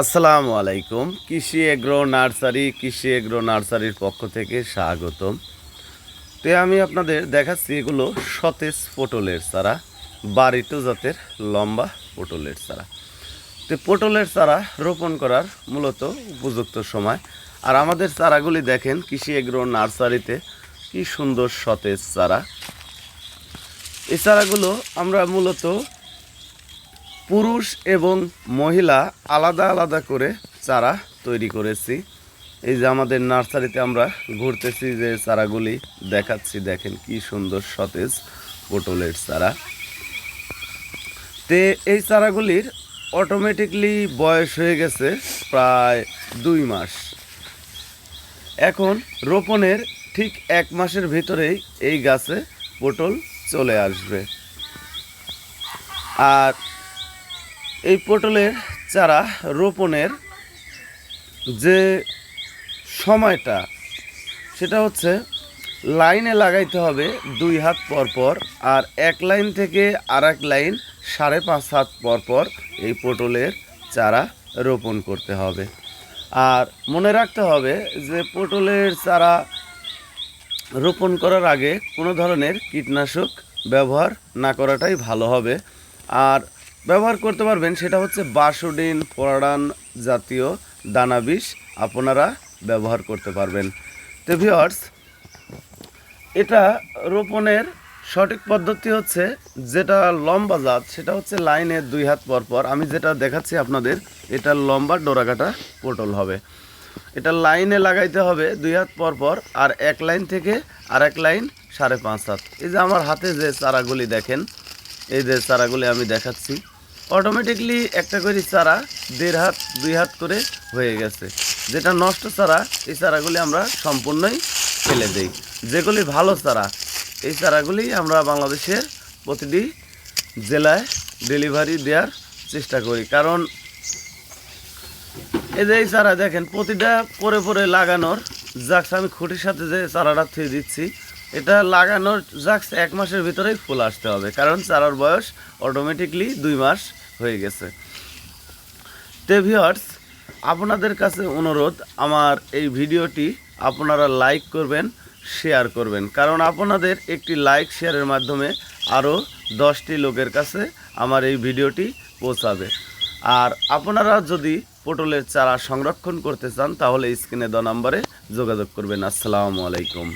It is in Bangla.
আসসালামু আলাইকুম। কৃষি এগ্রো নার্সারি, কৃষি এগ্রো নার্সারির পক্ষ থেকে স্বাগতম। তো আমি আপনাদের দেখাচ্ছি এগুলো সতেজ পটলের চারা, বাড়িটো জাতের লম্বা পটলের চারা। তো পটলের চারা রোপণ করার মূলত উপযুক্ত সময়। আর আমাদের চারাগুলি দেখেন, কৃষি এগ্রো নার্সারিতে কি সুন্দর সতেজ চারা। এই চারাগুলো আমরা মূলত পুরুষ এবং মহিলা আলাদা আলাদা করে চারা তৈরি করেছি। এই যে আমাদের নার্সারিতে আমরা ঘুরতেছি যে চারাগুলি দেখাচ্ছি, দেখেন কি সুন্দর সতেজ পটলের চারা। তে এই চারাগুলির অটোমেটিকলি বয়স হয়ে গেছে প্রায় দুই মাস। এখন রোপণের ঠিক এক মাসের ভিতরেই এই গাছে পটল চলে আসবে। আর এই পটলের চারা রোপণের যে সময়টা, সেটা হচ্ছে লাইনে লাগাইতে হবে দুই হাত পর পর, আর এক লাইন থেকে আর এক লাইন সাড়ে পাঁচ হাত পর পর এই পটলের চারা রোপণ করতে হবে। আর মনে রাখতে হবে যে পটলের চারা রোপণ করার আগে কোনো ধরনের কীটনাশক ব্যবহার না করাটাই ভালো হবে। আর ব্যবহার করতে পারবেন, সেটা হচ্ছে বাসুডিন পরাডান জাতীয় দানা বিষ আপনারা ব্যবহার করতে পারবেন। তো ভিওয়ার্স এটা রোপণের সঠিক পদ্ধতি হচ্ছে যেটা লম্বা জাত, সেটা হচ্ছে লাইনে দুই হাত পর পর। আমি যেটা দেখাচ্ছি আপনাদের, এটা লম্বা ডোরাকাটা পটল হবে। এটা লাইনে লাগাইতে হবে দুই হাত পর পর, আর এক লাইন থেকে আর এক লাইন সাড়ে পাঁচ হাত। এই যে আমার হাতে যে চারাগুলি দেখেন, এই যে চারাগুলি আমি দেখাচ্ছি। অটোমেটিকলি একটা করে চারা দেড় হাত, দুই হাত করে হয়ে গেছে। যেটা নষ্ট চারা, এই চারাগুলি আমরা সম্পূর্ণই ফেলে দেই। যেগুলি ভালো চারা, এই চারাগুলি আমরা বাংলাদেশের প্রতিটি জেলায় ডেলিভারি দেওয়ার চেষ্টা করি। কারণ এই যে এই চারা দেখেন, প্রতিটা পরে পরে লাগানোর জাক্স আমি খুঁটির সাথে যে চারাটা থুয়ে দিচ্ছি এটা লাগানোর জাক্স এক মাসের ভিতরেই ফুল আসতে হবে, কারণ চারার বয়স অটোমেটিকলি দুই মাস হয়ে গেছে। তে ভিওয়ার্স আপনাদের কাছে অনুরোধ, আমার এই ভিডিওটি আপনারা লাইক করবেন শেয়ার করবেন। কারণ আপনাদের একটি লাইক শেয়ারের মাধ্যমে আরও দশটি লোকের কাছে আমার এই ভিডিওটি পৌঁছাবে। আর আপনারা যদি পটলের চারা সংরক্ষণ করতে চান, তাহলে স্ক্রিনে দ নাম্বারে যোগাযোগ করবেন। আসসালামু আলাইকুম।